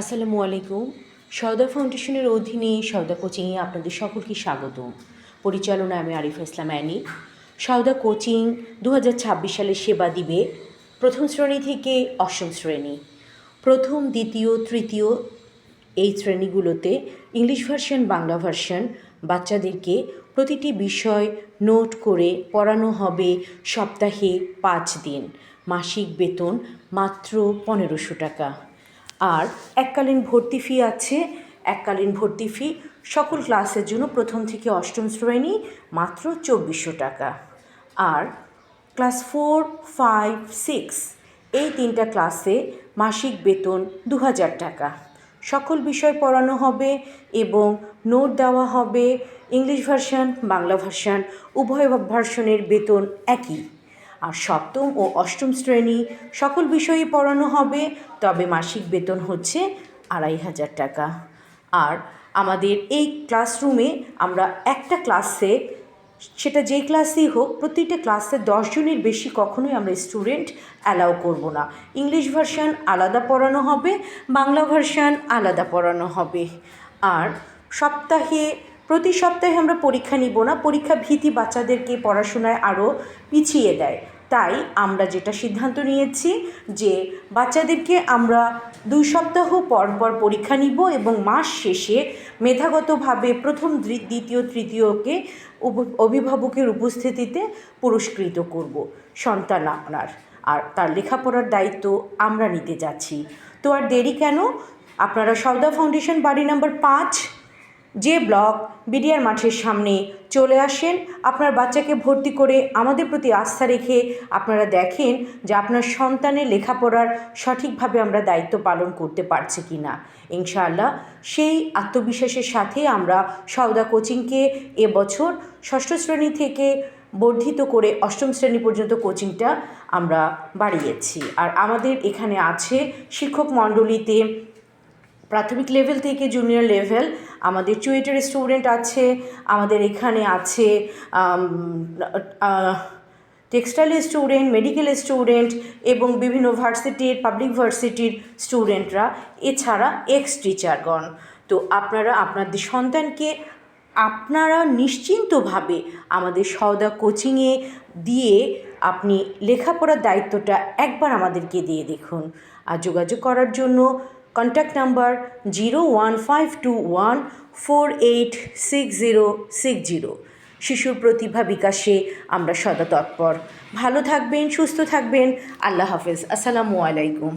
আসসালামু আলাইকুম। সৌদা ফাউন্ডেশনের অধীনে সৌদা কোচিংয়ে আপনাদের সকলকে স্বাগত পরিচালনা আমি আরিফা ইসলাম অ্যানি। সৌদা কোচিং দু হাজার ছাব্বিশ সালে সেবা দিবে প্রথম শ্রেণি থেকে অষ্টম শ্রেণি। প্রথম, দ্বিতীয়, তৃতীয় এই শ্রেণীগুলোতে ইংলিশ ভার্সন, বাংলা ভার্সন বাচ্চাদেরকে প্রতিটি বিষয় নোট করে পড়ানো হবে সপ্তাহে পাঁচ দিন। মাসিক বেতন মাত্র পনেরোশো টাকা। আর এককালীন ভর্তি ফি আছে। এককালীন ভর্তি ফি সকল ক্লাসের জন্য প্রথম থেকে অষ্টম শ্রেণি মাত্র চব্বিশশো টাকা। আর ক্লাস ফোর, ফাইভ, সিক্স এই তিনটা ক্লাসে মাসিক বেতন দু হাজার টাকা। সকল বিষয় পড়ানো হবে এবং নোট দেওয়া হবে। ইংলিশ ভার্সন, বাংলা ভার্সন উভয় ভার্সনের বেতন একই। আর সপ্তম ও অষ্টম শ্রেণি সকল বিষয়ই পড়ানো হবে, তবে মাসিক বেতন হচ্ছে আড়াই হাজার টাকা। আর আমাদের এই ক্লাসরুমে আমরা একটা ক্লাসে, সেটা যেই ক্লাসেই হোক, প্রতিটা ক্লাসে দশজনের বেশি কখনোই আমরা স্টুডেন্ট অ্যালাউ করব না। ইংলিশ ভার্সান আলাদা পড়ানো হবে, বাংলা ভার্সান আলাদা পড়ানো হবে। আর সপ্তাহে প্রতি সপ্তাহে আমরা পরীক্ষা নিব না, পরীক্ষা ভীতি বাচ্চাদেরকে পড়াশোনায় আরও পিছিয়ে দেয়। তাই আমরা যেটা সিদ্ধান্ত নিয়েছি যে বাচ্চাদেরকে আমরা দুই সপ্তাহ পর পর পরীক্ষা নিব এবং মাস শেষে মেধাগতভাবে প্রথম দ্বি- দ্বিতীয়, তৃতীয়কে অভিভাবকের উপস্থিতিতে পুরস্কৃত করব। সন্তান আপনার। আর তার লেখাপড়ার দায়িত্ব আমরা নিতে যাচ্ছি। তো আর দেরি কেন? আপনারা সৌদা ফাউন্ডেশন বাড়ি নাম্বার পাঁচ যে ব্লক বিডিআর মাঠের সামনে চলে আসেন, আপনার বাচ্চাকে ভর্তি করে আমাদের প্রতি আস্থা রেখে আপনারা দেখেন যে আপনার সন্তানের লেখাপড়ার সঠিকভাবে আমরা দায়িত্ব পালন করতে পারছি কি না। ইনশাআল্লাহ, সেই আত্মবিশ্বাসের সাথে আমরা সওদা কোচিংকে এবছর ষষ্ঠ শ্রেণি থেকে বর্ধিত করে অষ্টম শ্রেণি পর্যন্ত কোচিংটা আমরা বাড়িয়েছি। আর আমাদের এখানে আছে শিক্ষক মণ্ডলীতে প্রাথমিক লেভেল থেকে জুনিয়র লেভেল আমাদের চুয়েটের স্টুডেন্ট আছে, আমাদের এখানে আছে টেক্সটাইল স্টুডেন্ট মেডিকেল স্টুডেন্ট এবং বিভিন্ন ভার্সিটির পাবলিক ভার্সিটির স্টুডেন্টরা এছাড়া এক্স টিচারগণ তো আপনারা, আপনাদের সন্তানকে আপনারা নিশ্চিন্তভাবে আমাদের সওদা কোচিংয়ে দিয়ে আপনি লেখাপড়ার দায়িত্বটা একবার আমাদেরকে দিয়ে দেখুন। আর যোগাযোগ করার জন্য contact number zero one five two one four eight six zero six zero শিশুর প্রতিভা বিকাশে আমরা সদা তৎপর। ভালো থাকবেন, সুস্থ থাকবেন। আল্লাহ হাফেজ। আসসালামু আলাইকুম।